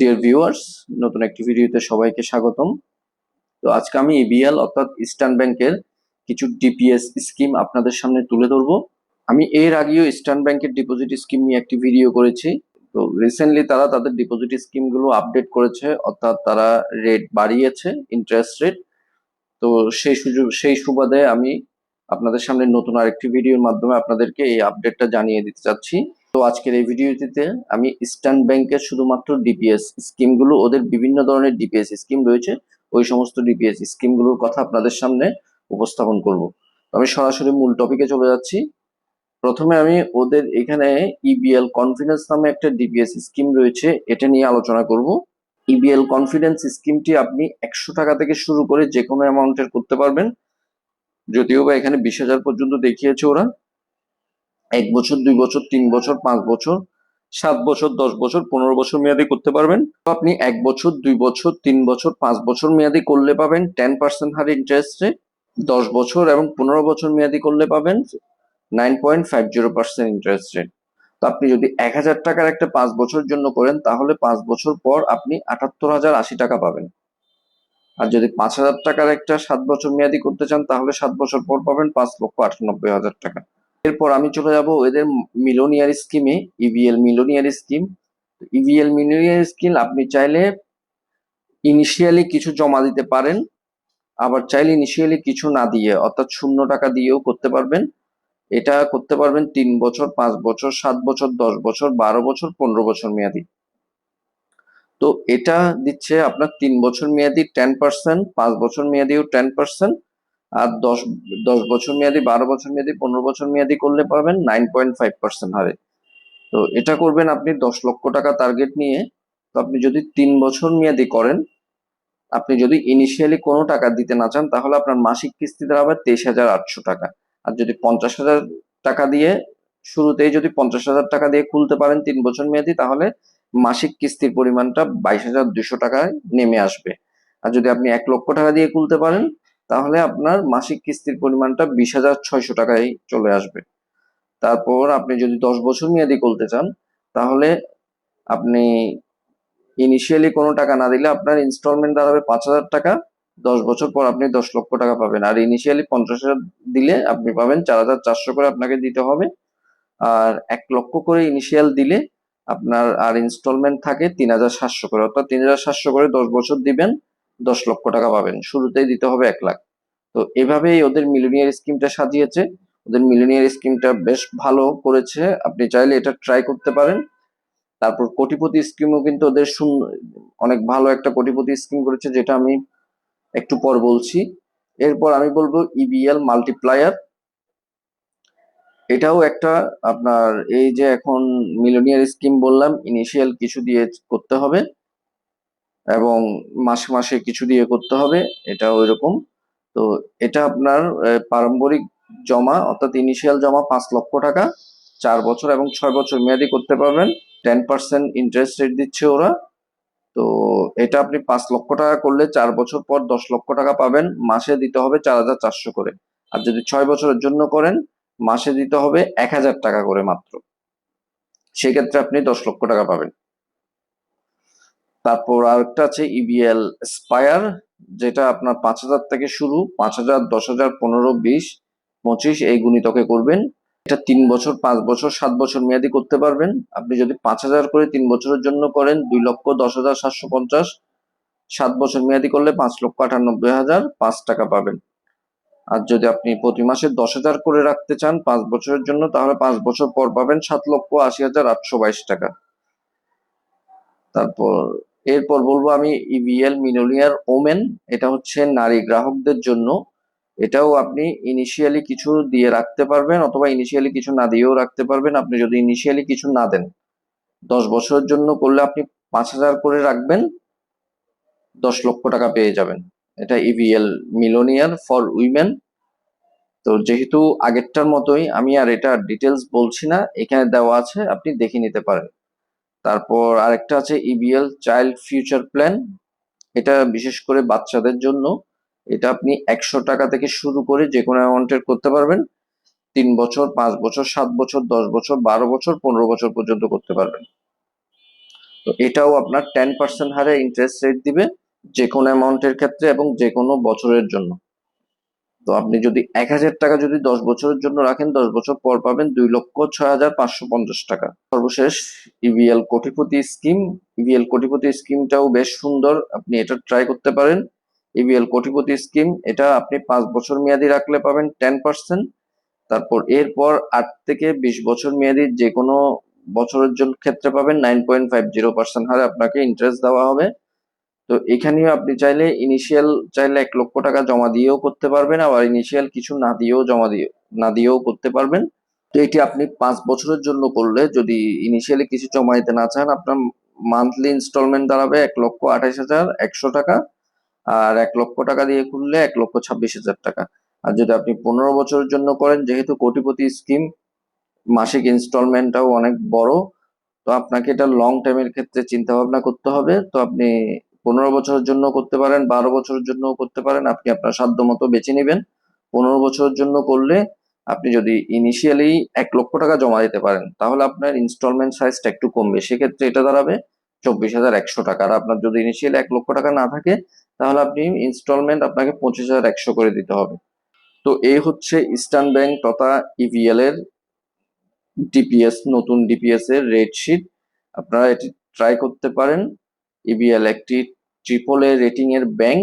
Dear viewers নতুন একটি ভিডিওতে সবাইকে স্বাগতম। তো আজকে আমি ইবিএল অর্থাৎ ইস্টার্ন ব্যাংকের কিছু ডিপিএস স্কিম আপনাদের সামনে তুলে ধরবো। আমি এর আগেও ইস্টার্ন ব্যাংকের ডিপোজিট স্কিম নিয়ে একটি ভিডিও করেছি। তো রিসেন্টলি তারা তাদের ডিপোজিট স্কিমগুলো আপডেট করেছে, অর্থাৎ তারা রেট বাড়িয়েছে ইন্টারেস্ট রেট তো সেই সুযোগ, সেই সুবাদে আমি আপনাদের সামনে নতুন আরেকটি ভিডিওর মাধ্যমে আপনাদেরকে এই আপডেটটা জানিয়ে দিতে চাচ্ছি। তো আজকের এই ভিডিওটিতে আমি ইস্টার্ন ব্যাংকের শুধুমাত্র ডিপিএস স্কিমগুলো ওদের বিভিন্ন ধরনের ডিপিএস স্কিম রয়েছে, ওই সমস্ত ডিপিএস স্কিমগুলোর কথা আপনাদের সামনে উপস্থাপন করব। আমি সরাসরি মূল টপিকে চলে যাচ্ছি। প্রথমে আমি ওদের এখানে ইবিএল কনফিডেন্স নামে একটা ডিপিএস স্কিম রয়েছে, এটা নিয়ে আলোচনা করব। ইবিএল কনফিডেন্স স্কিমটি আপনি একশো টাকা থেকে শুরু করে যে কোনো অ্যামাউন্টের করতে পারবেন। যদিও বা এখানে বিশ হাজার পর্যন্ত দেখিয়েছে ওরা। এক বছর, দুই বছর, তিন বছর, পাঁচ বছর, সাত বছর, দশ বছর, পনেরো বছর মেয়াদি করতে পারবেন। আপনি এক বছর, দুই বছর, তিন বছর, পাঁচ বছর মেয়াদি করলে পাবেন টেন পার্সেন্ট হার ইন্টারেস্ট দশ বছর এবং পনেরো বছর মেয়াদি করলে পাবেন nine point five zero percent interest rate তো আপনি যদি এক হাজার টাকার একটা পাঁচ বছর জন্য করেন, তাহলে পাঁচ বছর পর আপনি আটাত্তর হাজার আশি টাকা পাবেন। আর যদি পাঁচ হাজার টাকার একটা সাত বছর মেয়াদি করতে চান, তাহলে সাত বছর পর পাবেন পাঁচ লক্ষ আটানব্বই হাজার টাকা। এরপর আমি চলে যাব এদের মিলোনিয়ার স্কিমে E B L millionaire scheme. E B L millionaire scheme, আপনি চাইলে ইনিশিয়ালি কিছু জমা দিতে পারেন, আবার চাইলে ইনিশিয়ালি কিছু না দিয়ে, অর্থাৎ শূন্য টাকা দিয়েও করতে পারবেন। এটা করতে পারবেন তিন বছর, পাঁচ বছর, সাত বছর, দশ বছর, বারো বছর, পনেরো বছর মেয়াদি। তো এটা দিচ্ছে আপনার তিন বছর মেয়াদি টেন পার্সেন্ট পাঁচ বছর মেয়াদিও টেন পার্সেন্ট আর দশ দশ বছর মেয়াদি, বারো বছর মেয়াদি, পনেরো বছর মেয়াদি করলে পাবেন নাইন পয়েন্ট ফাইভ পার্সেন্ট হারে। তো এটা করবেন আপনি দশ লক্ষ টাকা টার্গেট নিয়ে। তো আপনি যদি তিন বছর মেয়াদি করেন, আপনি যদি ইনিশিয়ালি কোনো টাকা দিতে না চান, তাহলে আপনার মাসিক কিস্তি দাঁড়াবে তেইশ হাজার আটশো টাকা। আর যদি পঞ্চাশ হাজার টাকা দিয়ে, শুরুতেই যদি পঞ্চাশ হাজার টাকা দিয়ে খুলতে পারেন তিন বছর মেয়াদি, তাহলে মাসিক কিস্তির পরিমাণটা বাইশ হাজার দুশো টাকায় নেমে আসবে। আর যদি আপনি এক লক্ষ টাকা দিয়ে খুলতে পারেন তাহলে আপনার মাসিক কিস্তির পরিমাণটা বিশ হাজার ছয়শো টাকায় চলে আসবে। তারপর আপনি যদি দশ বছর মেয়াদি করতে চান, তাহলে আপনি ইনিশিয়ালি কোনো টাকা না দিলে আপনার ইনস্টলমেন্ট দাঁড়াবে পাঁচ হাজার টাকা। দশ বছর পর আপনি দশ লক্ষ টাকা পাবেন। আর ইনিশিয়ালি পঞ্চাশ হাজার দিলে আপনি পাবেন চার হাজার চারশো করে আপনাকে দিতে হবে। আর এক লক্ষ করে ইনিশিয়াল দিলে আপনার আর ইনস্টলমেন্ট থাকে তিন হাজার সাতশো করে। অর্থাৎ তিন হাজার সাতশো করে দশ বছর দিবেন। দশ লক্ষ টাকা পাবেন। শুরুতেই দিতে হবে এক লাখ। তো এভাবেই ওদের মিলিনিয়ার স্কিমটা সাজিয়েছে। ওদের মিলিনিয়ার স্কিমটা বেশ ভালো করেছে। আপনি চাইলে এটা ট্রাই করতে পারেন। তারপর কোটিপতি স্কিমও কিন্তু ওদের অনেক ভালো একটা কোটিপতি স্কিম করেছে, যেটা আমি একটু পর বলছি। এরপর আমি বলব ইবিএল মাল্টিপ্লায়ার এটাও একটা আপনার এই যে এখন মিলিনিয়ার স্কিম বললাম ইনিশিয়াল কিছু দিয়ে করতে হবে। এবং মাসে মাসে কিছু দিয়ে করতে হবে এটা ওই রকম তো এটা আপনার পারম্পরিক জমা, অর্থাৎ ইনিশিয়াল জমা পাঁচ লক্ষ টাকা, চার বছর এবং ছয় বছর মেয়াদি করতে পারবেন। টেন পার্সেন্ট ইন্টারেস্ট রেট দিচ্ছে ওরা। তো এটা আপনি পাঁচ লক্ষ টাকা করলে চার বছর পর দশ লক্ষ টাকা পাবেন। মাসে দিতে হবে চার হাজার চারশো করে। আর যদি ছয় বছরের জন্য করেন, মাসে দিতে হবে এক হাজার টাকা করে মাত্র। সেক্ষেত্রে আপনি দশ লক্ষ টাকা পাবেন। তারপর আরেকটা আছে ইবিএল স্পায়ার যেটা আপনার পাঁচ হাজার থেকে শুরু, পাঁচ হাজার, দশ হাজার, পনেরো, বিশ, পঁচিশ, এই গুণিতকে করবেন। এটা তিন বছর, পাঁচ বছর, সাত বছর মেয়াদি করতে পারবেন। আপনি যদি পাঁচ হাজার করে তিন বছরের জন্য করেন, দুই লক্ষ, দশ হাজার, সাতশো পঞ্চাশ, সাত বছর মেয়াদি করলে পাঁচ লক্ষ, আটানব্বই হাজার, পাঁচ টাকা পাবেন। আর যদি আপনি প্রতি মাসে দশ হাজার করে রাখতে চান পাঁচ বছরের জন্য, তাহলে পাঁচ বছর পর পাবেন সাত লক্ষ, আশি হাজার, আটশো বাইশ টাকা। তারপর এরপর বলব আমি ইভিএল মিনোলিয়ার ওমেন এটা হচ্ছে নারী গ্রাহকদের জন্য। এটাও আপনি ইনিশিয়ালি কিছু দিয়ে রাখতে পারবেন অথবা ইনিশিয়ালি কিছু না দিয়েও রাখতে পারবেন। আপনি যদি ইনিশিয়ালি কিছু না দেন, দশ বছরের জন্য করলে আপনি পাঁচ হাজার করে রাখবেন, দশ লক্ষ টাকা পেয়ে যাবেন। এটা ইভিএল মিলোনিয়ার ফর উইমেন তো যেহেতু আগেরটার মতোই আমি আর এটা ডিটেলস বলছি না, এখানে দেওয়া আছে, আপনি দেখে নিতে পারেন। তারপর আরেকটা আছে ইবিএল চাইল্ড ফিউচার প্ল্যান এটা বিশেষ করে বাচ্চাদের জন্য। এটা আপনি একশো টাকা থেকে শুরু করে যে কোনো অ্যামাউন্টের করতে পারবেন। তিন বছর, পাঁচ বছর, সাত বছর, দশ বছর, বারো বছর, পনেরো বছর পর্যন্ত করতে পারবেন। তো এটাও আপনার টেন পার্সেন্ট হারে ইন্টারেস্ট রেট দিবে যে কোনো অ্যামাউন্টের ক্ষেত্রে এবং যে কোনো বছরের জন্য। তো আপনি যদি এক হাজার টাকা যদি দশ বছরের জন্য রাখেন, দশ বছর পর পাবেন দুই লক্ষ ছয় হাজার পাঁচশো পঞ্চাশ টাকা। সর্বশেষ ইভিএল কোটিপতি স্কিম ইভিএল কোটিপতি স্কিমটাও বেশ সুন্দর, আপনি এটা ট্রাই করতে পারেন। ইভিএল কোটিপতি স্কিম, এটা আপনি পাঁচ বছর মেয়াদি রাখলে পাবেন টেন পার্সেন্ট তারপর এরপর আট থেকে বিশ বছর মেয়াদি যে কোনো বছরের জন্য ক্ষেত্রে পাবেন nine point five zero percent হারে আপনাকে ইন্টারেস্ট দেওয়া হবে। তো এখানেও আপনি চাইলে ইনিশিয়াল চাইলে এক লক্ষ টাকা জমা দিয়েও করতে পারবেন, আবার ইনিশিয়াল কিছু না দিয়েও জমা দিয়ে, না দিয়েও করতে পারবেন। তো এটি আপনি পাঁচ বছরের জন্য করলে যদি ইনিশিয়ালি কিছু জমা দিতে না চান, আপনার মান্থলি ইনস্টলমেন্ট দাঁড়াবে এক লক্ষ আঠাশ হাজার একশো টাকা, আর এক লক্ষ টাকা দিয়ে খুললে এক লক্ষ ছাব্বিশ হাজার টাকা। আর যদি আপনি পনেরো বছরের জন্য করেন, যেহেতু কোটিপতি স্কিম মাসিক ইনস্টলমেন্টটাও অনেক বড়, তো আপনাকে এটা লং টাইমের ক্ষেত্রে চিন্তা ভাবনা করতে হবে। তো আপনি পনেরো বছরের জন্য করতে পারেন, বারো বছরের জন্য করতে পারেন, আপনি আপনার সাধ্য মতো বেছে নেবেন। পনেরো বছরের জন্য করলে আপনি যদি ইনিশিয়ালি এক লক্ষ টাকা জমা দিতে পারেন, তাহলে আপনার ইনস্টলমেন্ট সাইজটা একটু কমবে। সেক্ষেত্রে এটা দাঁড়াবে চব্বিশ হাজার একশো টাকা। আর আপনার যদি ইনিশিয়ালি এক লক্ষ টাকা না থাকে, তাহলে আপনি ইনস্টলমেন্ট আপনাকে পঁচিশ হাজার একশো করে দিতে হবে। তো এই হচ্ছে ইস্টার্ন ব্যাংক তথা ইভিএল এর ডিপিএস নতুন ডিপিএস এর রেট শিট আপনারা এটি ট্রাই করতে পারেন। ইবিএল একটি ট্রিপল এ রেটিং এর ব্যাংক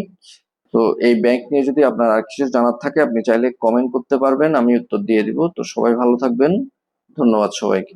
তো এই ব্যাংক নিয়ে যদি আপনার আর কিছু জানার থাকে, আপনি চাইলে কমেন্ট করতে পারবেন, আমি উত্তর দিয়ে দিব। তো সবাই ভালো থাকবেন। ধন্যবাদ সবাইকে।